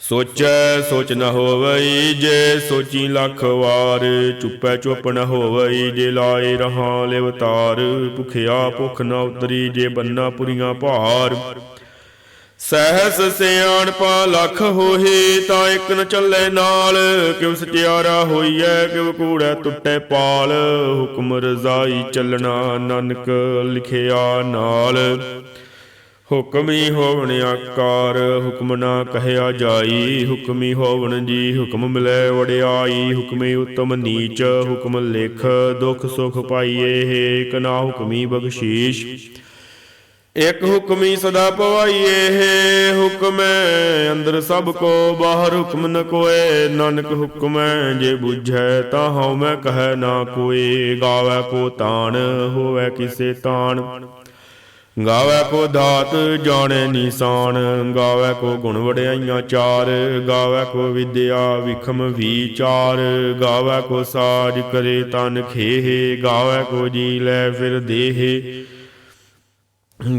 ਸੋਚੈ, ਸੋਚ ਨ ਹੋਵਈ ਜੇ ਸੋਚੀ ਲੱਖ ਵਾਰ। ਚੁੱਪੈ, ਚੁੱਪ ਨ ਹੋਵਈ ਜੇ ਲਾਏ ਰਹਾ ਲਿਵਤਾਰ। ਭੁਖਿਆ, ਭੁਖ ਨ ਉਤਰੀ ਜੇ ਬੰਨਾ ਪੁਰੀਆਂ ਭਾਰ। ਸਹਿਸ ਸਿਆਣਪਾ ਲੱਖ ਹੋਹੀ ਤਾਂ ਇੱਕ ਨ ਚੱਲੇ ਨਾਲ। ਕਿਉ ਸਚਿਆਰਾ ਹੋਈਐ, ਕਿਉ ਕੂੜੈ ਟੁੱਟੇ ਪਾਲ। ਹੁਕਮ ਰਜ਼ਾਈ ਚੱਲਣਾ ਨਾਨਕ ਲਿਖਿਆ ਨਾਲ। ਹੁਕਮੀ ਹੋਵਣ ਆਕਾਰ, ਹੁਕਮ ਨਾ ਕਹਿਆ ਜਾਈ। ਹੁਕਮੀ ਹੋਵਣ ਜੀ, ਹੁਕਮ ਮਿਲੈ ਵਡਿਆਈ। ਹੁਕਮੇ ਉਤਮ ਨੀਚ, ਹੁਕਮ ਲਿਖ, ਦੁਖ ਸੁਖ ਪਾਈਏ ਏਕ ਨਾ ਹੁਕਮੀ ਬਖਸ਼ੀਸ਼। ਇਕ ਹੁਕਮੀ ਸਦਾ ਪਵਾਈਏ, ਹੁਕਮੈ ਅੰਦਰ ਸਭ ਕੋ, ਬਾਹਰ ਹੁਕਮ ਨ ਕੋਏ। ਨਾਨਕ ਹੁਕਮੈ ਜੇ ਬੁਝੈ ਤਾਂ ਹਉ ਮੈਂ ਕਹੈ ਨਾ ਕੋਏ। ਗਾਵੇ ਕੋ ਤਾਣ, ਹੋਵੇ ਕਿਸੇ ਤਾਣ। ਗਾਵੇ ਕੋ ਦਾਤ ਜਾਣੇ ਨਿਸ਼ਾਨ, ਗਾਵੇ ਕੋ ਗੁਣ ਵਡਿਆਈਆਂ ਚਾਰ, ਗਾਵੇ ਕੋ ਵਿਦਿਆ ਵਿਖਮ ਵਿਚਾਰ, ਗਾਵੇ ਕੋ ਸਾਜ ਕਰੇ ਤਨ ਖੇਹ, ਗਾਵੇ ਕੋ ਜੀ ਲੈ ਫਿਰ ਦੇਹ।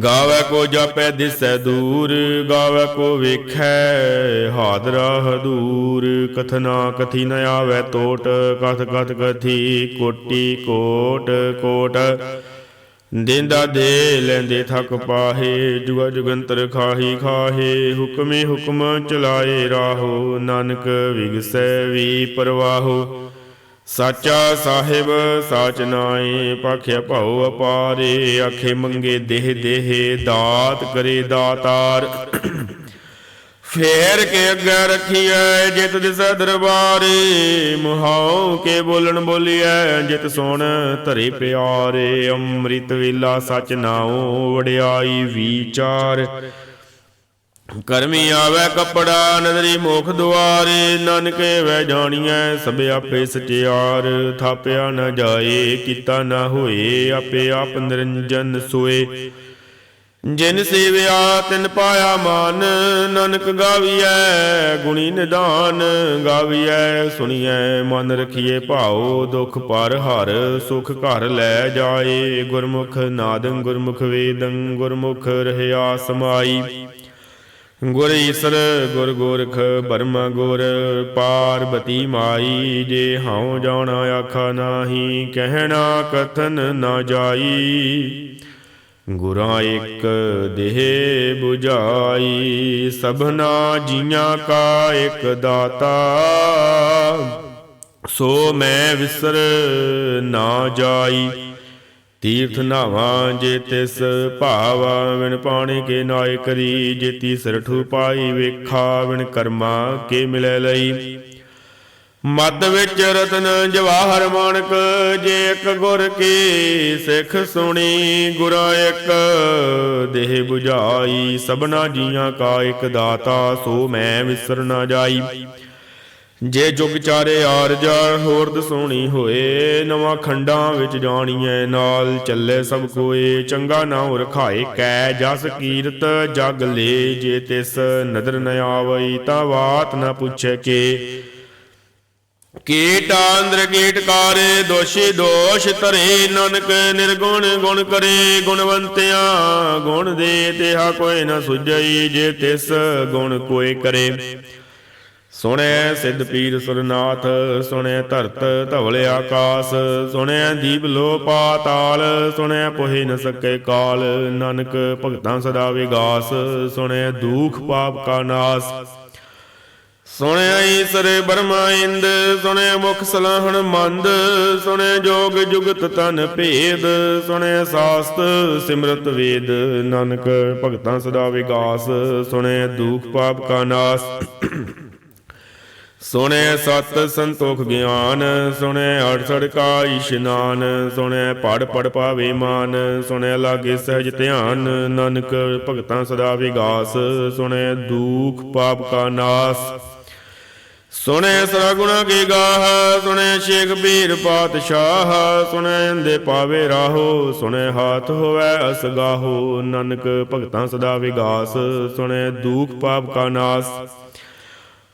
ਗਾਵੇ ਕੋ ਜਾਪੈ ਦਿਸੈ ਦੂਰ, ਗਾਵੇ ਕੋ ਵੇਖੈ ਹਾਦਰਾ ਹਦੂਰ। ਕਥਨਾ ਕਥੀ ਨ ਆਵੈ ਟੋਟ ਕਥ ਕਥ ਕਥੀ ਕੋਟੀ ਕੋਟ ਕੋਟ। ਦਿੰਦਾ ਦੇ ਲੈਂਦੇ ਥਕ ਪਾਹੇ, ਜੁਗਾ ਜੁਗੰਤਰ ਖਾਹੀ ਖਾਹੇ, ਹੁਕਮੇ ਹੁਕਮ ਚਲਾਏ ਰਾਹੋ, ਨਾਨਕ ਵਿਗਸੈ ਵੀ ਪਰਵਾਹੋ। ਸਾਚਾ ਸਾਹਿਬ, ਸਾਚ ਨਾਏ, ਪਾਖਿਆ ਭਉ ਅਪਾਰੇ, ਆਖੇ ਮੰਗੇ ਦੇਹ ਦੇਹ, ਦਾਤ ਕਰੇ ਦਾਤਾਰ। ਫੇਰ ਕੇ ਅੱਗੇ ਰੱਖੀਐ ਜਿਤ ਦਿਸੈ ਦਰਬਾਰੇ, ਮੁਹਾਉ ਕੇ ਬੋਲਣ ਬੋਲੀਐ ਜਿਤ ਸੁਣ ਧਰੇ ਪਿਆਰੇ, ਅੰਮ੍ਰਿਤ ਵੇਲਾ ਸਚ ਨਾਉ ਵਡਿਆਈ ਵਿਚਾਰ। ਕਰਮੀ ਆਵੇ ਕਪੜਾ ਨਦਰੀ ਮੁਖ ਦੁਆਰੇ, ਨਾਨਕੇ ਵੈ ਜਾਣੀਐ ਸਭ ਆਪੇ ਸਚਿਆਰ। ਥਾਪਿਆ ਨਾ ਜਾਏ, ਕੀਤਾ ਨਾ ਹੋਏ, ਆਪੇ ਆਪ ਨਿਰੰਜਨ ਸੋਏ। ਜਿਨ ਸੇਵਿਆ ਤਿਨ ਪਾਇਆ ਮਾਨ ਨਾਨਕ ਗਾਵੀਐ ਗੁਣੀ ਨਿਦਾਨ ਗਾਵੀਐ ਸੁਣੀਐ ਮਨ ਰਖੀਏ ਭਾਉ ਦੁਖ ਪਰ ਹਰ ਸੁਖ ਘਰ ਲੈ ਜਾਏ ਗੁਰਮੁਖ ਨਾਦੰ ਗੁਰਮੁਖ ਵੇਦੰ ਗੁਰਮੁਖ ਰਹਿਆ ਸਮਾਈ। ਗੁਰ ਈਸਰ ਗੁਰ ਗੋਰਖ ਬਰਮਾ ਗੁਰ ਪਾਰਬਤੀ ਮਾਈ ਜੇ ਹਉ ਜਾਣਾ ਆਖਾ ਨਾਹੀ ਕਹਿਣਾ ਕਥਨ ਨਾ ਜਾਈ। ਗੁਰਾਂ ਇੱਕ ਦੇਹ 부ਝਾਈ ਸਭਨਾ ਜੀਆਂ ਕਾ ਇੱਕ ਦਾਤਾ। ਸੋ ਮੈਂ ਵਿਸਰ ਨਾ ਜਾਈ, ਤੀਰਥ ਨਾਵਾਂ ਜੇ ਤਿਸ ਭਾਵਾ ਵਿਣ ਪਾਣੀ ਕੇ ਨਾਇ ਕਰੀ ਜੇ ਤੀਸਰ ਠੂ ਪਾਈ ਵੇਖਾ ਵਿਣ ਕਰਮਾ ਕੇ ਮਿਲੈ ਲਈ। ਮਦ ਵਿੱਚ ਰਤਨ ਜਵਾਹਰ ਮਾਨਕ, ਜੇ ਇੱਕ ਗੁਰ ਕੀ ਸਿੱਖ ਸੁਣੀ, ਗੁਰਾ ਇੱਕ ਦੇਹ 부ਝਾਈ ਸਭਨਾ ਜੀਆਂ ਕਾ ਇੱਕ ਦਾਤਾ, ਸੋ ਮੈਂ ਵਿਸਰ ਨਾ ਜਾਈ। ਜੇ ਜੁਗ ਚਾਰੇ ਆਰਜਾ ਹੋਰ ਦਸੋਣੀ ਹੋਏ, ਨਵਾਂ ਖੰਡਾਂ ਵਿੱਚ ਜਾਣੀਐ ਨਾਲ, ਚੱਲੇ ਸਭ ਕੋਏ, ਚੰਗਾ ਨਾਉ ਰਖਾਏ ਕੈ, ਜਸ ਕੀਰਤ ਜਗ ਲੇ, ਜੇ ਤਿਸ ਨਦਰ ਨ ਆਵਈ, ਤਾਂ ਬਾਤ ਨ ਪੁੱਛੇ ਕੇ। ਕੀਟ ਅੰਦਰ ਕੀਟਕਾਰੇ ਦੋਸ਼ੀ ਦੋਸ਼ ਧਰੇ, ਨਾਨਕ ਨਿਰਗੁਣ ਗੁਣ ਕਰੇ, ਗੁਣਵੰਤਿਆਂ, ਗੁਣ ਦੇ ਤਿਹਾ ਕੋਈ ਨ ਸੁਝਈ, ਜੇ ਤਿਸ ਗੁਣ ਕੋਈ ਕਰੇ। ਸੁਣੈ ਸਿੱਧ ਪੀਰ ਸੁਰਨਾਥ, ਸੁਣੈ ਧਰਤ ਧਵਲ ਆਕਾਸ, ਸੁਣੈ ਦੀਪ ਲੋ ਪਾਤਾਲ ਸੁਣਿਆ ਪੋਹਿ ਨ ਸਕੇ ਕਾਲ, ਨਾਨਕ ਭਗਤਾਂ ਸਦਾ ਵਿਗਾਸ, ਸੁਣੈ ਦੁਖ ਪਾਪ ਕਾ ਨਾਸ। ਸੁਣਿਆ ਈਸਰ ਬਰਮਾ ਇੰਦ, ਸੁਣਿਆ ਮੁਖ ਸਲਾਹਣ ਮੰਦ, ਸੁਣਿਆ ਜੋਗ ਜੁਗਤ ਤਨ ਭੇਦ, ਸੁਣਿਆ ਸਾਸਤ ਸਿਮਰਤ ਵੇਦ, ਨਾਨਕ ਭਗਤਾਂ ਸਦਾ ਵਿਗਾਸ, ਸੁਣਿਆ ਦੁਖ ਪਾਪ ਕਾ ਨਾਸ। ਸੁਣੈ ਸਤ ਸੰਤੋਖ ਗਿਆਨ ਸੁਣੈ ਅੜਸੜ ਕਾ ਇਸ਼ਨਾਨ ਸੁਣੈ ਪੜ ਪੜ ਪਾਵੇ ਮਾਨ ਸੁਣੈ ਲਾਗੇ ਸਹਿਜ ਧਿਆਨ, ਨਾਨਕ ਭਗਤਾਂ ਸਦਾ ਵਿਗਾਸ ਸੁਣੈ ਦੁਖ ਪਾਪ ਕਾ ਨਾਸ। ਸੁਣੇ ਸਰਗੁਣ ਕੀ ਗਾਹ, ਸੁਣੇ ਸ਼ੇਖ ਪੀਰ ਪਾਤਸ਼ਾਹ, ਸੁਣੇ ਅੰਦੇ ਪਾਵੇ ਰਾਹੋ, ਸੁਣੇ ਹਾਥ ਹੋਵੇ ਅਸਗਾਹੋ ਨਾਨਕ ਭਗਤਾਂ ਸਦਾ ਵਿਗਾਸ, ਸੁਣੇ ਦੂਖ ਪਾਪ ਕਾ ਨਾਸ।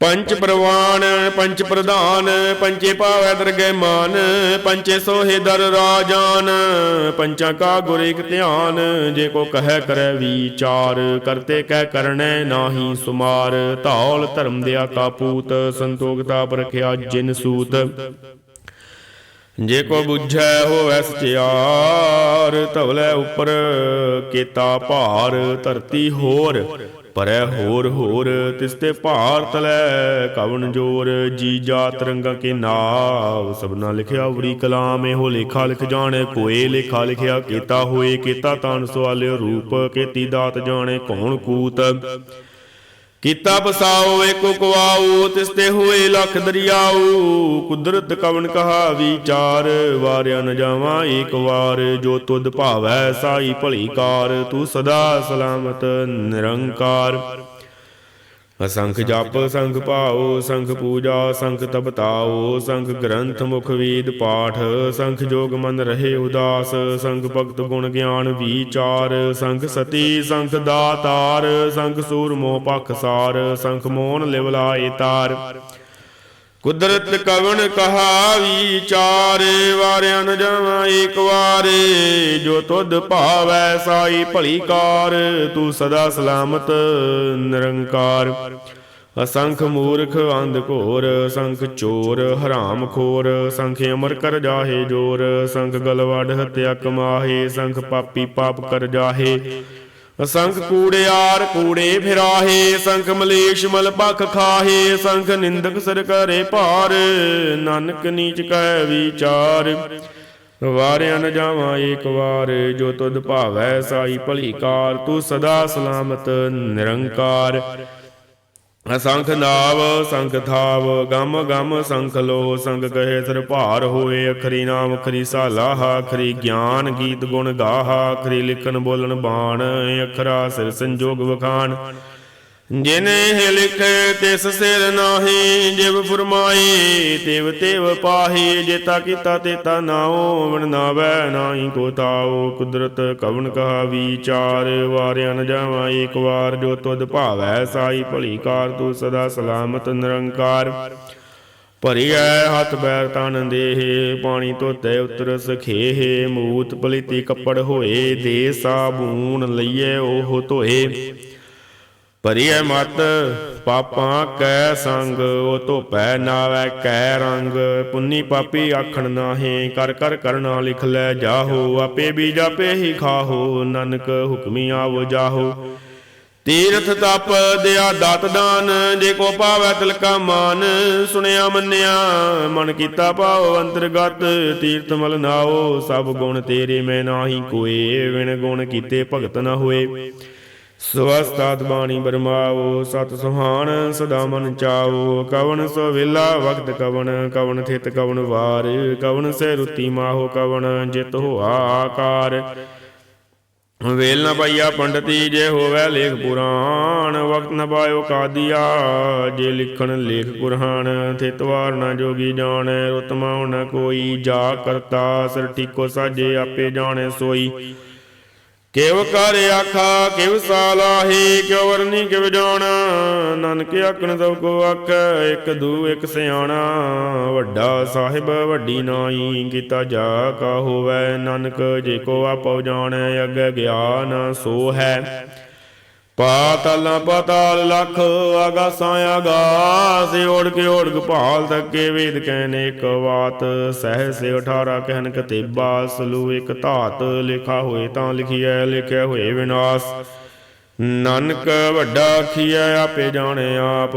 ਪੰਚ ਪ੍ਰਵਾਨ, ਪੰਚ ਪ੍ਰਧਾਨ, ਪੰਚੇ ਪਾਵੈ ਦਰਗਹਿ ਮਾਨ, ਪੰਚੇ ਸੋਹੇ ਦਰ ਰਾਜਾਨ, ਪੰਚਾਂ ਕਾ ਗੁਰ ਇਕ ਧਿਆਨ, ਜੇ ਕੋ ਕਹੈ ਕਰੈ ਵਿਚਾਰ, ਕਰਤੇ ਕਹਿ ਕਰਣੈ ਨਾਹੀ ਸੁਮਾਰ, ਧੌਲ ਧਰਮ ਦਿਆ ਕਾਪੂਤ ਸੰਤੋਖਤਾ ਪਰਖਿਆ ਜਿਨ ਸੂਤ। ਜੇ ਕੋ ਬੁਝੈ ਹੋਵੈ ਸਚਿਆਰ, ਧਵਲੇ ਉੱਪਰ ਕੀਤਾ ਭਾਰ, ਧਰਤੀ ਹੋਰ ਪਰੈ ਹੋਰ ਹੋਰ ਤਿਸ ਤੇ ਭਾਰ ਤਲੈ ਕਵਨ ਜੋਰ, ਜੀ ਜਾਤ ਰੰਗਾ ਕੇ ਨਾਵ, ਸਭਨਾ ਲਿਖਿਆ ਉਰੀ ਕਲਾਮ, ਇਹੋ ਲੇਖਾ ਲਿਖ ਜਾਣੇ, ਕੋਏ ਲੇਖਾ ਲਿਖਿਆ, ਕੀਤਾ ਹੋਏ, ਕੀਤਾ ਤਾਨ ਸਵਾਲਿਓ ਰੂਪ, ਕੀਤੀ ਦਾਤ ਜਾਣੇ, ਕੌਣ ਕੂਤ। ਕੀਤਾ ਬਸਾਓ, ਏਕੋ ਕਵਾਓ ਤਿਸ ਤੇ ਹੋਏ ਲੱਖ ਦਰਿਆਉ ਕੁਦਰਤ ਕਵਨ ਕਹਾ ਵਿਚਾਰ ਵਾਰਿਆ ਨ ਜਾਵਾਂ ਏਕ ਵਾਰ। ਜੋ ਤੁਧ ਭਾਵੈ, ਸਾਈ ਭਲੀ ਕਾਰ, ਤੂੰ ਸਦਾ ਸਲਾਮਤ ਨਿਰੰਕਾਰ। ਅਸੰਖ ਜਪ, ਸੰਖ ਭਾਉ, ਸੰਖ ਪੂਜਾ, ਸੰਖ ਤਪਤਾਉ, ਸੰਖ ਗ੍ਰੰਥ ਮੁਖ ਵੇਦ ਪਾਠ, ਸੰਖ ਜੋਗ ਮਨ ਰਹੇ ਉਦਾਸ, ਸੰਖ ਭਗਤ ਗੁਣ ਗਿਆਨ ਵਿਚਾਰ, ਸੰਖ ਸਤੀ, ਸੰਖ ਦਾਤਾਰ, ਸੰਖ ਸੂਰ ਮੋਹ ਪਖ ਸਾਰ, ਸੰਖ ਮੋਹਨ ਲਿਵਲਾਏ ਤਾਰ। ਕੁਦਰਤ ਕਵਣ ਕਹਾ ਵਿਚਾਰ ਵਾਰਿਆ ਨ ਜਾਵਾਂ ਏਕ ਵਾਰ। ਜੋ ਤੁਧ ਭਾਵੈ ਸਾਈ ਭਲੀ ਕਾਰ, ਤੂੰ ਸਦਾ ਸਲਾਮਤ ਨਿਰੰਕਾਰ। ਅਸੰਖ ਮੂਰਖ ਅੰਧ ਘੋਰ ਸੰਖ ਚੋਰ, ਹਰਾਮ ਖੋਰ ਸੰਖ ਅਮਰ ਕਰ ਜਾਹੇ ਜੋਰ ਸੰਖ ਗਲਵੜ ਹਤਿਆ ਕਮਾਹੇ ਸੰਖ ਪਾਪੀ ਪਾਪ ਕਰ ਜਾਹੇ। ਸੰਖ ਕੂੜਿਆਰ ਕੂੜੇ ਫਿਰਾਹੇ ਸੰਖ ਮਲੇਸ਼ ਮਲ ਪਖ ਖਾਹੇ ਸੰਖ ਨਿੰਦਕ ਸਰ ਕਰੇ ਭਾਰ, ਨਾਨਕ ਨੀਚ ਕੈ ਵਿਚਾਰ। ਵਾਰਿਆ ਨ ਜਾਵਾਂ ਏਕ ਵਾਰ, ਜੋ ਤੁਧ ਭਾਵੈ ਸਾਈ ਭਲੀ ਕਾਰ, ਤੂੰ ਸਦਾ ਸਲਾਮਤ ਨਿਰੰਕਾਰ। ਅਸੰਖ ਨਾਵ, ਸੰਖ ਥਾਵ, ਗਮ ਗਮ ਸੰਖ ਲੋ, ਸੰਗ ਕਹੇ ਸਰ ਭਾਰ ਹੋਏ, ਅਖਰੀ ਨਾਮ, ਅਖਰੀ ਸਾਲਾਹ ਅਖਰੀ ਗਿਆਨ, ਗੀਤ ਗੁਣ ਗਾਹਾ, ਅਖਰੀ ਲਿਖਨ ਬੋਲਣ ਬਾਣ, ਅਖਰਾ ਸਿਰ ਸੰਜੋਗ ਵਖਾਣ। ਜਿਨੇ ਹੈ ਤਿਸ ਸਿਰ ਨਾਹੀ, ਜਿਵ ਫਰਮਾਏ ਤਿਵ ਤਿਵ ਪਾਹੀ, ਜੇਤਾ ਕੀਤਾ ਤੇਤਾ ਨਾਉ ਵਣ ਨਾਹੀ ਕੋ ਤਾਉ। ਕੁਦਰਤ ਕਵਨ ਕਹਾ ਵਿਚਾਰ, ਵਾਰਿਆ ਨ ਜਾਵਾਂ ਏਕ ਵਾਰ, ਜੋ ਤੁਧ ਭਾਵੈ ਸਾਈ ਭਲੀ ਕਾਰ, ਤੂੰ ਸਦਾ ਸਲਾਮਤ ਨਿਰੰਕਾਰ। ਭਰੀਐ ਹੱਥ ਬੈਰ ਤਨ ਦੇਹ, ਪਾਣੀ ਧੋਤੇ ਉਤਰ ਸਖੇਹੇ, ਮੂਤ ਪਲੀਤੀ ਕੱਪੜ ਹੋਏ, ਦੇ ਸਾਬੂਨ ਲਈਏ ਉਹ ਧੋਏ। ਭਰੀਐ ਮਤ, ਪਾਪਾਂ ਕੈ ਸੰਗ, ਉਹ ਧੋਪੈ ਨਾਵੈ ਕੈ ਰੰਗ। ਪੁੰਨੀ ਪਾਪੀ ਆਖਣ ਨਾਹੀ, ਕਰ ਕਰ ਕਰਨਾ ਲਿਖ ਲੈ ਜਾਹੋ। ਆਪੇ ਵੀ ਜਾਪੇ ਹੀ ਖਾਹੋ, ਨਾਨਕ ਹੁਕਮੀ ਆਵੋ ਜਾਹੋ। ਤੀਰਥ ਤਪ ਦਿਆ ਦਾਤ ਦਾਨ, ਜੇ ਕੋ ਪਾਵੈ ਤਿਲਕਾ ਮਾਨ। ਸੁਣਿਆ ਮੰਨਿਆ, ਮਨ ਕੀਤਾ ਭਾਉ ਅੰਤਰਗਤ, ਤੀਰਥ ਮਲ ਨਾਓ, ਸਭ ਗੁਣ ਤੇਰੇ ਮੈਂ ਨਾਹੀ ਕੋਏ, ਵਿਣ ਗੁਣ ਕੀਤੇ ਭਗਤ ਨਾ ਹੋਏ। ਸਵਸਤਾਤ ਬਾਣੀ ਬਰਮਾਵੋ ਸਤ ਸੁਹਾਣ, ਸਦਾ ਮਨ ਚਾਵੋ ਕਵਨ ਸੋ ਵੇਲਾ ਵਕਤ ਕਵਨ ਕਵਨ ਥਿਤ ਕਵਨ ਵਾਰ। ਕਵਨ ਸੇ ਰੁਤੀ ਮਾਹੋ ਕਵਨ ਜਿਤ ਹੋਆ ਆਕਾਰ। ਵੇਲ ਨ ਪਾਈਆ ਪੰਡਤੀ, ਜੇ ਹੋਵੇ ਲੇਖ ਪੁਰਾਣ, ਵਕਤ ਨ ਪਾਇਓ ਕਾਦੀਆ। ਜੇ ਲਿਖਣ ਲੇਖ ਕੁਰਹਾਨ ਥਿਤਵਾਰ ਨ ਜੋਗੀ ਜਾਣੈ। ਰਤਮਾ ਨ ਕੋਈ, ਜਾ ਕਰਤਾ ਸਰ ਠੀਕੋ ਸਾਜੇ, ਆਪੇ ਜਾਣੈ ਸੋਈ। ਕਿਵ ਕਰ ਆਖਾ, ਕਿਵ ਸਾਲਾਹੀ, ਕਿਉ ਵਰਨੀ ਕਿਵ ਜਾਣਾ? ਨਾਨਕ ਆਖਣ ਸਭ ਕੋ ਆਖੈ, ਇੱਕ ਦੂ, ਇੱਕ ਸਿਆਣਾ। ਵੱਡਾ ਸਾਹਿਬ, ਵੱਡੀ ਨਾਈ, ਕੀਤਾ ਜਾ ਕਾ ਹੋਵੈ। ਨਾਨਕ ਜੇ ਕੋ ਆਪਉ ਜਾਣੈ, ਅੱਗੇ ਗਿਆਨ ਸੋ ਹੈ। ਪਾਤਲ ਪਤਾਲ ਲਖ ਆਗਾਸਾਂ ਆਗਾਸ ਓੜ ਕੇ ਓੜਕ ਭਾਲ ਤੱਕੇ ਵੇਦ ਕਹਿਨੇ ਇੱਕ ਬਾਤ। ਸਹਿ ਸੇ 18 ਕਹਿਨ ਕਤੇਬਾ, ਸਲੂ ਇੱਕ ਧਾਤ। ਲਿਖਾ ਹੋਏ ਤਾਂ ਲਿਖੀਐ, ਲਿਖਿਆ ਹੋਏ ਵਿਨਾਸ਼। ਨਾਨਕ ਵੱਡਾ ਆਖੀਐ, ਆਪੇ ਜਾਣੇ ਆਪ।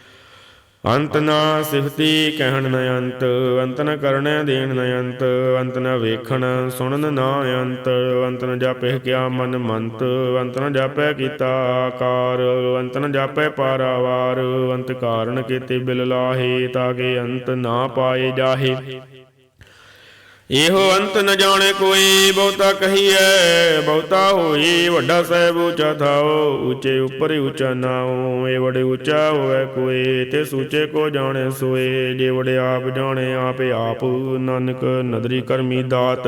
ਅੰਤ ਨਾ ਸਿਫਤੀ ਕਹਿਣ ਨ ਅੰਤ ਅੰਤ ਨ ਕਰਣੈ ਦੇਣ ਨ ਅੰਤ ਅੰਤ ਨ ਵੇਖਣ ਸੁਣਨ ਨਾ ਅੰਤ ਅੰਤ ਨ ਜਾਪੇ ਕਿਆ ਮਨ ਮੰਤ, ਅੰਤ ਨ ਜਾਪੈ ਕੀਤਾ ਆਕਾਰ, ਅੰਤ ਨ ਜਾਪੈ ਪਾਰਾਵਾਰ, ਅੰਤ ਕਾਰਨ ਕੀਤੇ ਬਿਲ ਲਾਹੇ ਤਾਗੇ ਅੰਤ ਨਾ ਪਾਏ ਜਾਹੇ। ਇਹੋ ਅੰਤ ਨ ਜਾਣੇ ਕੋਈ, ਬਹੁਤਾ ਕਹੀਐ, ਬਹੁਤਾ ਹੋਈ ਵੱਡਾ ਸਾਹਿਬ ਉੱਚਾ ਥਾਓ, ਉੱਚੇ ਉੱਪਰ ਉੱਚਾ ਨਾਉ, ਇਹ ਵੜੇ ਉੱਚਾ ਹੋਵੇ ਕੋਈ, ਤੇ ਸੂਚੇ ਕੋ ਜਾਣੇ ਸੋਏ, ਜੇ ਵੜੇ ਆਪ ਜਾਣੇ, ਆਪੇ ਆਪ ਨਾਨਕ ਨਦਰੀ ਕਰਮੀ ਦਾਤ।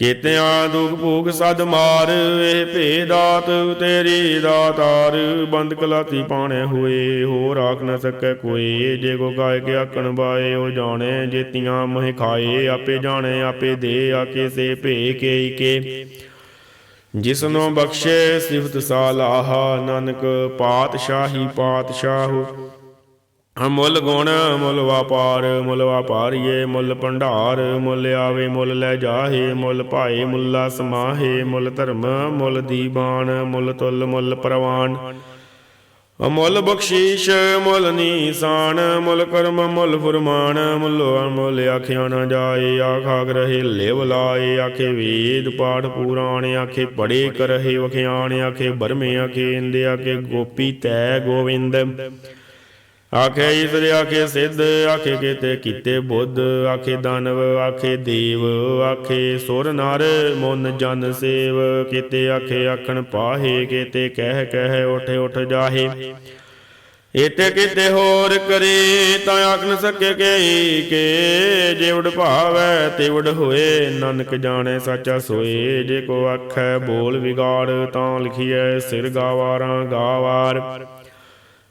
ਕੀਤੇ ਦੁਖ ਭੂਖ ਸਦ ਮਾਰ, ਇਹ ਭੇਦਾਤ ਤੇਰੀ ਦਾਤਾਰ ਬੰਦ ਕਲਾਤੀ ਪਾਣੇ ਹੋਏ ਹੋ ਰਾਖ ਨ ਸਕੈ ਕੋਈ। ਜੇ ਕੋ ਗਾਇ ਕੇ ਆਕਣ ਬਾਏ ਉਹ ਜਾਣੇ, ਜੇਤੀਆਂ ਮਹਿ ਖਾਏ। ਆਪੇ ਜਾਣੇ, ਆਪੇ ਦੇ ਆਕੇ ਸੇ ਭੇ ਕੇ ਕੇ ਜਿਸਨੋ ਬਖਸ਼ੇ ਸਿਫਤ ਸਾਲਾਹਾ, ਨਾਨਕ ਪਾਤਸ਼ਾਹੀ ਪਾਤਸ਼ਾਹ। ਮੁੱਲ ਗੁਣ, ਮੁੱਲ ਵਾਪਾਰ, ਮੁੱਲ ਵਾਪਾਰੀਏ, ਮੁੱਲ ਭੰਡਾਰ, ਮੁੱਲ ਆਵੇ, ਮੁੱਲ ਲੈ ਜਾਹੇ, ਮੁੱਲ ਭਾਏ, ਮੁੱਲਾ ਸਮਾਹੇ, ਮੁੱਲ ਧਰਮ, ਮੁੱਲ ਦੀਵਾਨ ਮੁੱਲ ਤੁਲ, ਮੁੱਲ ਪ੍ਰਵਾਨ। ਅਮੁੱਲ ਬਖਸ਼ੀਸ਼, ਮੁੱਲ ਨੀਸਾਨ, ਮੁੱਲ ਕਰਮ, ਮੁੱਲ ਫੁਰਮਾਨ, ਮੁੱਲ ਅਮੁੱਲ ਆਖਿਆ ਨਾ ਜਾਏ, ਆਖਾ ਗ੍ਰਹਿ ਲਿਵ ਲਾਏ, ਆਖੇ ਵੇਦ ਪਾਠ ਪੁਰਾਣ, ਆਖੇ ਪੜੇ ਕਰਹੇ ਵਖਿਆਣ, ਆਖੇ ਬਰਮੇ, ਆਖੇ ਇੰਦੇ, ਆਖੇ ਗੋਪੀ ਤੈ ਗੋਵਿੰਦ। ਆਖੇ ਈਸ਼ਰ ਆਖੇ ਸਿੱਧ, ਆਖੇ ਕੀਤੇ ਕੀਤੇ ਬੁੱਧ, ਆਖੇ ਦਾਨਵ, ਆਖੇ ਦੇਵ, ਆਖੇ ਸੁਰ ਨਰ, ਮਨ ਜਨ ਸੇਵ, ਕੀਤੇ ਆਖੇ ਆਖਣ ਪਾਹੇ, ਕੀਤੇ ਕਹਿ ਕਹਿ ਉਠ ਉਠ ਜਾਹੇ। ਇਤੇ ਕਿਤੇ ਹੋਰ ਕਰੇ ਤਾਂ ਆਖ ਨ ਸਕੇ ਕੇ ਕੇ ਜਿਵੜ ਭਾਵੈ ਤਿਵੜ ਹੋਏ, ਨਾਨਕ ਜਾਣੇ ਸਾਚਾ ਸੋਏ। ਜੇ ਕੋ ਆਖੈ ਬੋਲ ਵਿਗਾੜ ਤਾਂ ਲਿਖੀਐ, ਸਿਰ ਗਾਵਾਰਾਂ ਗਾਵਾਰ।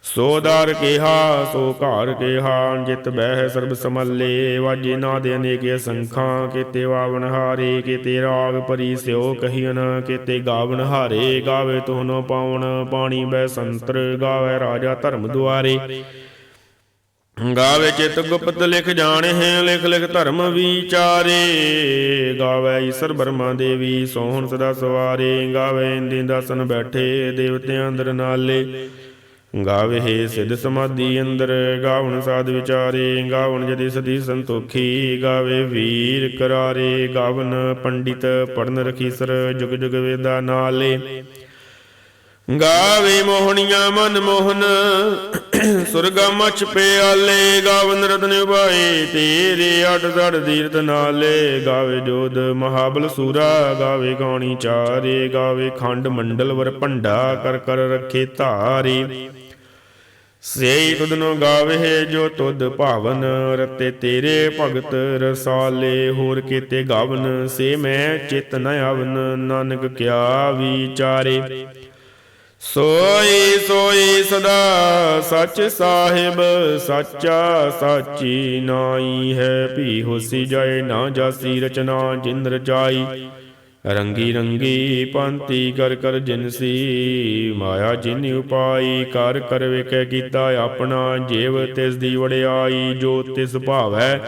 ਸੋ ਦਰ ਕਿਹਾ, ਸੋ ਘਰ ਕਿਹਾ, ਜਿਤ ਬਹਿ ਸਰਬ ਸਮੱਲੇ, ਵਾਜੇ ਨਾਦੇ ਅਨੇਕੇ ਸੰਖਾਂ, ਕੀਤੇ ਵਾਵਨ ਹਾਰੇ, ਕੀਤੇ ਰਾਗ ਪਰੀ ਸਿਓ ਕਹੀਨ ਕੀਤੇ ਗਾਵਨ ਹਾਰੇ, ਗਾਵੇ ਤੋਨੋ ਪਾਵਨ ਪਾਣੀ ਬੈ ਸੰਤਰ, ਗਾਵੇ ਰਾਜਾ ਧਰਮ ਦੁਆਰੇ। ਗਾਵੇ ਚਿਤ ਗੁਪਤ ਲਿਖ ਜਾਣੇ ਹੈ, ਲਿਖ ਲਿਖ ਧਰਮ ਵਿਚਾਰੇ। ਗਾਵੇ ਈਸ਼ਰ ਬਰਮਾ ਦੇਵੀ, ਸੋਹਣ ਸਦਾ ਸਵਾਰੇ। ਗਾਵੇ ਇੰਦੀ ਦਸਨ ਬੈਠੇ ਦੇਵਤਿਆਂ ਅੰਦਰ ਨਾਲੇ। ਗਾਵੇ ਸਿਧ ਸਮਾਧੀ ਅੰਦਰ, ਗਾਵਣ ਸਾਧ ਵਿਚਾਰੇ, ਗਾਵਣ ਜਦੀ ਸਦੀ ਸੰਤੋਖੀ, ਗਾਵੇ ਵੀਰ ਕਰਾਰੇ, ਗਾਵਨ ਪੰਡਿਤ ਪੜਨ ਰਖੀਸਰ ਜੁਗ ਜੁਗ ਵੇਦਾ ਨਾਲੇ। ਗਾਵੇ ਮੋਹਣੀਆਂ ਮਨ ਮੋਹਨ, ਸੁਰਗਾ ਮਛ ਪਿਆਲੇ ਗਾਵਨ ਰਤਨ ਉਭਾਏ ਤੇਰੇ ਅਟ ਸੜ ਦੀਰਤ ਨਾਲੇ, ਗਾਵੇ ਜੋਧ ਮਹਾਬਲ ਸੂਰਾ, ਗਾਵੇ ਗਾਣੀ ਚਾਰੇ, ਗਾਵੇ ਖੰਡ ਮੰਡਲ ਵਰ ਭੰਡਾ, ਕਰ ਕਰ ਰੱਖੇ ਧਾਰੇ। ਸੇਈ ਤੁਧਨੋ ਗਾਵੇ ਜੋ ਤੁਧ ਭਾਵਨ, ਰਤੇ ਤੇਰੇ ਭਗਤ ਰਸਾਲੇ, ਹੋਰ ਕੀਤੇ ਗਾਵਨ, ਸੇ ਮੈਂ ਚਿਤ ਨ ਆਵਨ, ਨਾਨਕ ਕਿਆ ਵਿਚਾਰੇ। ਸੋਈ ਸੋਈ ਸਦਾ ਸੱਚ ਸਾਹਿਬ, ਸਾਚਾ ਸਾਚੀ ਨਾਈ ਹੈ। ਭੀ ਹੋਸੀ ਜਾਏ ਨਾ ਜਾਸੀ ਰਚਨਾ, ਜਿੰਦ ਰਚਾਈ। ਰੰਗੀ ਰੰਗੀ ਪੰਤੀ ਕਰ ਕਰ ਜਿਨਸੀ ਮਾਇਆ ਜਿਨ ਉਪਾਈ। ਕਰ ਕਰ ਵੇਖੈ ਕੀਤਾ ਆਪਣਾ ਜੀਵ ਤਿਸ ਦੀ ਵੜਿਆਈ ਜੋ ਤਿਸ ਭਾਵੈ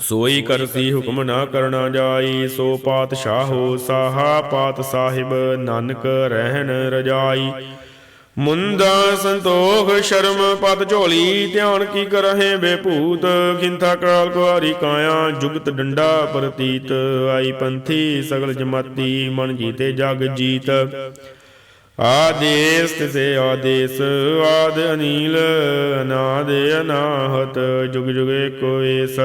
ਸੋਈ ਕਰਸੀ ਹੁਕਮ ਨਾ ਕਰਨਾ ਜਾਈ, ਸੋ ਪਾਤਸ਼ਾਹੋ ਸਾਹਾ ਪਾਤ ਸਾਹਿਬ, ਨਾਨਕ ਰਹਿਣ ਰਜਾਈ। ਮੁੰਦਾ ਸੰਤੋਖ ਸ਼ਰਮ ਪਤ ਝੋਲੀ, ਧਿਆਨ ਕੀ ਕਰਹਿ ਬੇਭੂਤ। ਖਿੰਥਾ ਕਾਲ ਕੁਹਾਰੀ ਕਾਇਆ, ਜੁਗਤ ਡੰਡਾ ਪ੍ਰਤੀਤ। ਆਈ ਪੰਥੀ ਸਗਲ ਜਮਾਤੀ, ਮਨ ਜੀਤੇ ਜਗ ਜੀਤ। ਆਦੇਸ ਤਿਸੇ ਆਦੇਸ, ਆਦ ਅਨੀਲ, ਅਨਾਦ ਅਨਾਹਤ, ਜੁਗ ਜੁਗੇ ਕੋਏਸ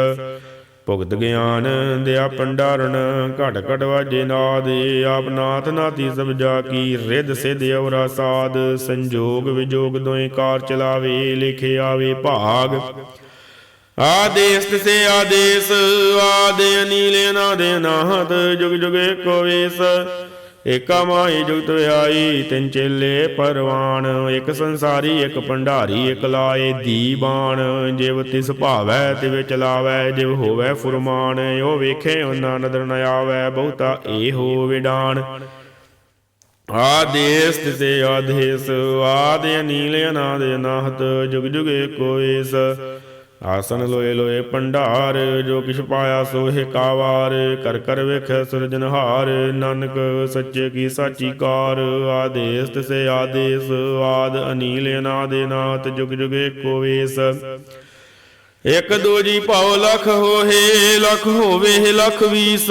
ਭੁਗਤ ਗਿਆਨ ਦਿਆ ਪੰਡਾਰਨ ਘਟ ਘਟ ਵਾਜੇ ਨਾਦ ਆਪ ਨਾਥ ਨਾਤੀ ਸਭ ਜਾ ਕੀ, ਰਿੱਧ ਸਿਧ ਔਰਾ ਸਾਧ, ਸੰਜੋਗ ਵਿਜੋਗ ਦੋਏ ਕਾਰ ਚਲਾਵੇ, ਲਿਖੇ ਆਵੇ ਭਾਗ। ਆਦੇਸ ਤਿਸੇ ਆਦੇਸ ਆਦੇ ਅਨੀਲ ਅਨਾਦ ਅਨਾਹਤ ਜੁਗ ਜੁਗੇ ਕੋਵੇਸ਼ ਏਕਾ ਮਾਈ ਜੁਗਤ ਵਿਆਈ ਤਿੰਨ ਚੇਲੇ ਪਰਵਾਨ, ਇੱਕ ਸੰਸਾਰੀ, ਇੱਕ ਭੰਡਾਰੀ, ਇੱਕ ਲਾਏ ਦੀਬਾਨ। ਜਿਵ ਤਿਸ ਭਾਵੈ, ਤਿਵ ਚਲਾਵੈ, ਜਿਵ ਹੋਵੈ ਫੁਰਮਾਨ, ਓ ਵੇਖੇ ਉਹਨਾਂ ਨਦਰ ਨ ਆਵੈ, ਬਹੁਤਾ ਏਹੋ ਵਿਡਾਨ। ਆਦੇਸ ਤਿਸੇ ਆਦੇਸ, ਆਦ ਅਨੀਲ ਅਨਾਦ ਅਨਾਹਤ ਜੁਗ ਜੁਗੇ ਕੋਇਸ ਆਸਨ ਲੋਏ ਲੋਏ ਭੰਡਾਰ ਜੋ ਕਿਛ ਪਾਇਆ ਸੋਹਿ ਕਾਵਾਰ। ਕਰ ਕਰ ਵੇਖੈ ਸੁਰਜਨਹਾਰ ਨਾਨਕ ਸੱਚੇ ਕੀ ਸਾਚੀ ਕਾਰ। ਆਦੇਸ ਤਿਸੇ ਆਦੇਸ, ਆਦ ਅਨੀਲ ਅਨਾਦ ਅਨਾਹਤ ਜੁਗ ਜੁਗੇ ਕੋਵੇਸ ਇਕ ਦੋ ਭਾਉ ਲਖ ਹੋਏ ਲਖ ਹੋਵੇ ਲਖ ਵੀਸ।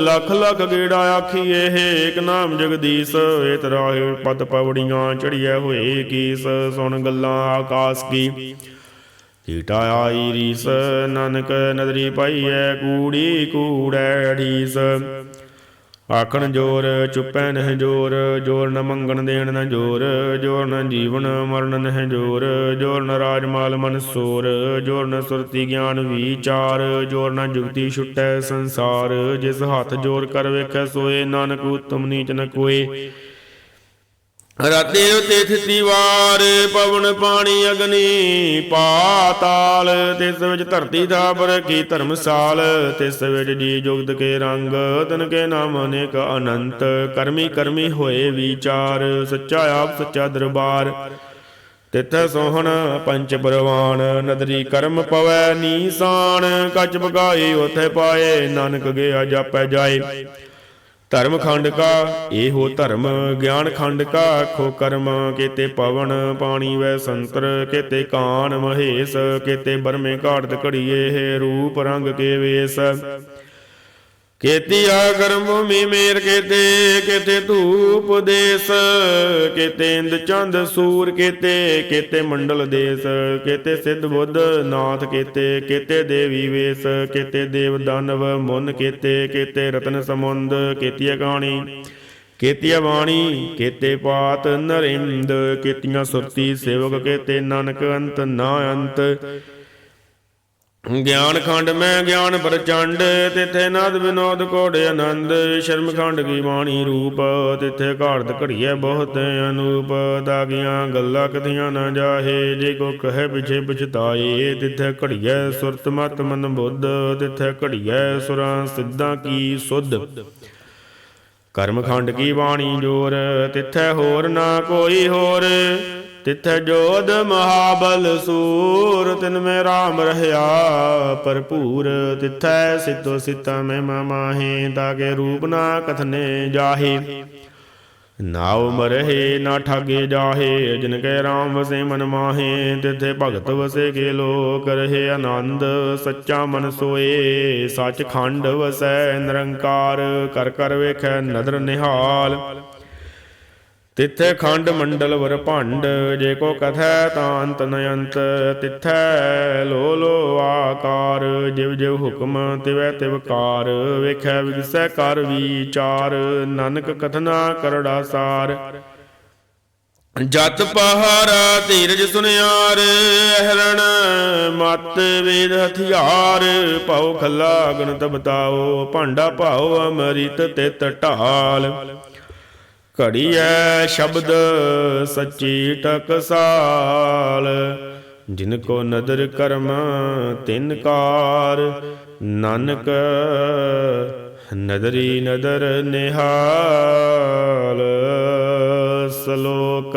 ਲਖ ਲਖ ਗੇੜਾ ਆਖੀਏ ਇਕ ਨਾਮ ਜਗਦੀਸ਼। ਏ ਤਰਾਹੇ ਪਤ ਪਵੜੀਆਂ ਚੜੀਐ ਹੋਏ ਕੀਸ। ਸੁਣ ਗੱਲਾਂ ਆਕਾਸ ਕੀ। ਕੀਟਾ ਆਈ ਰੀਸ, ਨਾਨਕ ਨਦਰੀ ਪਾਈਐ, ਕੂੜੀ ਕੂੜੈ ਢੀਸ ਆਖਣ ਜੋਰ, ਚੁਪੈ ਨਹਿ ਜੋਰ ਜੋਰ ਨ ਮੰਗਣ ਦੇਣ ਨ ਜੋਰ ਜੋਰ ਨ ਜੀਵਨ ਮਰਨ ਨਹਿ ਜੋਰ ਜੋਰ ਨ ਰਾਜਮਾਲ ਮਨ ਸੋਰ, ਜੋਰ ਨ ਸੁਰਤੀ ਗਿਆਨ ਵਿਚਾਰ, ਜੋਰ ਨ ਜੁਗਤੀ ਛੁਟੈ ਸੰਸਾਰ। ਜਿਸ ਹੱਥ ਜੋਰ ਕਰ ਵੇਖੈ ਸੋਏ, ਨਾਨਕ ਉਤਮ ਨੀਚ ਨ ਕੋਏ। ਰਾਤੇ ਉਤੇ ਥਿਤੀ ਪਵਨ ਪਾਣੀ ਅਗਨੀ ਪਾਤਾਲ ਤਿਸ ਵਿੱਚ ਧਰਤੀ ਥਾਪਰ ਕੀ ਧਰਮਸਾਲ ਤਿਸ ਵਿੱਚ ਜੀ ਜੁਗਤ ਕੇ ਰੰਗ, ਤਨ ਕੇ ਨਾਮ ਅਨੇਕ ਅਨੰਤ, ਕਰਮੀ ਕਰਮੀ ਹੋਏ ਵਿਚਾਰ, ਸੱਚਾ ਆਪ ਸੱਚਾ ਦਰਬਾਰ। ਤਿਥ ਸੋਹਣ ਪੰਚ ਪਰਵਾਨ, ਨਦਰੀ ਕਰਮ ਪਵੈ ਨੀਸਾਨ, ਕੱਚ ਬਗਾਈ ਉਥੇ ਪਾਏ, ਨਾਨਕ ਗਿਆ ਜਾਪੈ ਜਾਏ। ਧਰਮ ਖੰਡ ਕਾ ਇਹੋ ਧਰਮ ਗਿਆਨ ਖੰਡ ਕਾ ਖੋ ਕਰਮ ਕਿਤੇ ਪਵਨ ਪਾਣੀ ਵੈ ਸੰਤਰ, ਕੇਤੇ ਕਾਨ ਮਹੇਸ਼, ਕਿਤੇ ਬਰਮੇ ਘਾੜਤ ਘੜੀਏ ਰੂਪ ਰੰਗ ਕੇ ਵੇਸ। ਕੇਤੀ ਆ ਕਰਮ ਭੂਮੀ ਮੇਰ ਕੇਤੇ ਕੇਤੇ ਧੂਪ ਦੇਸ, ਕੇਤੇ ਇੰਦ ਚੰਦ ਸੂਰ ਕੇਤੇ ਕੇਤੇ ਮੰਡਲ ਦੇਸ, ਕੇਤੇ ਸਿੱਧ ਬੁੱਧ ਨਾਥ ਕੇਤੇ ਕੇਤੇ ਦੇਵੀ ਵੇਸ, ਕੇਤੇ ਦੇਵ ਦਾਨਵ ਮੁਨ ਕੇਤੇ ਕੇਤੇ ਰਤਨ ਸਮੁੰਦ ਕੇਤੀ ਕਹਾਣੀ, ਕੇਤੀਆ ਬਾਣੀ, ਕੇਤੇ ਪਾਤ ਨਰਿੰਦ, ਕੇਤੀਆਂ ਸੁਰਤੀ ਸੇਵਕ, ਕੇਤੇ ਨਾਨਕ ਅੰਤ, ਨਾ ਅੰਤ ਗਿਆਨ ਖੰਡ ਮੈਂ ਗਿਆਨ ਪ੍ਰਚੰਡ, ਤਿਥੇ ਨਦ ਵਿਨੋਦ ਕੋੜ ਆਨੰਦ, ਸ਼ਰਮ ਖੰਡ ਕੀ ਬਾਣੀ ਰੂਪ, ਤਿਥੇ ਘਾੜਤ ਘੜੀਐ ਬਹੁਤ ਅਨੂਪ, ਦਾਗੀਆਂ ਗੱਲਾਂ ਕਥੀਆਂ ਨਾ ਜਾਹੇ, ਜੇ ਕੋ ਕਹੇ ਪਿਛੇ ਪਛਤਾਏ, ਤਿਥੇ ਘੜੀਐ ਸੁਰਤ ਮਤ ਮਨ ਬੁੱਧ, ਤਿਥੇ ਘੜੀਐ ਸੁਰਾਂ ਸਿੱਧਾਂ ਕੀ ਸੁਧ। ਕਰਮ ਖੰਡ ਕੀ ਬਾਣੀ ਜੋਰ, ਤਿੱਥੈ ਹੋਰ ਨਾ ਕੋਈ ਹੋਰ। ਤਿਥੈ ਜੋਧ ਮਹਾਬਲ ਸੂਰ, ਤਿਨ ਮੈਂ ਰਾਮ ਰਹਾ ਭਰਪੂਰ। ਤਿਥੈ ਸਿੱਧੋ ਸਿੱਤਾ ਮੈਂ ਮਾਹੇ ਤਾਕੇ ਰੂਪ ਨਾ ਕਥਨੇ ਜਾਹੇ। ਨਾਉ ਮਰਹਿ, ਨਾ ਠਾਗੇ ਜਾਹੇ, ਜਿਨ ਕੈ ਰਾਮ ਵਸੇ ਮਨ ਮਾਹੇ। ਤਿਥੇ ਭਗਤ ਵਸੇ ਕੇ ਲੋਕ ਰਹੇ ਆਨੰਦ, ਸੱਚਾ ਮਨ ਸੋਏ। ਸੱਚ ਖੰਡ ਵਸੈ ਨਿਰੰਕਾਰ, ਕਰ ਕਰ ਵੇਖੈ ਨਦਰ ਨਿਹਾਲ। ਤਿੱਥੇ ਖੰਡ ਮੰਡਲ ਵਰ ਭੰਡ, ਜੇ ਕੋ ਕਥੈ ਤਾਂ ਅੰਤ ਨ ਅੰਤ ਤਿੱਥੈ ਲੋ ਲੋ ਆਕਾਰ, ਜਿਵ ਜਿਵ ਹੁਕਮ ਤਿਵੈ ਤਿਵ ਕਾਰ, ਵੇਖੈ ਵਿਗਸੈ ਕਰ ਵਿਚਾਰ, ਨਾਨਕ ਕਥਨਾ ਕਰੜਾ ਸਾਰ। ਜਤ ਪਹਾਰਾ ਧੀਰਜ ਸੁਨਿਆਰ, ਅਹਰਣ ਮਤ ਵੇਦ ਹਥਿਆਰ, ਭਉ ਖੱਲਾ ਗਣਤ ਬਤਾਓ ਭਾਂਡਾ ਭਾਉ ਅਮਰਿਤ ਤਿਤ ਢਾਲ। ਘੜੀਐ ਸ਼ਬਦ ਸੱਚੀ ਟਕਸਾਲ। ਜਿਨ ਕੋ ਨਦਰ ਕਰਮ, ਤਿਨ ਕਾਰ। ਨਾਨਕ ਨਦਰੀ ਨਦਰ ਨਿਹਾਲ। ਸ਼ਲੋਕ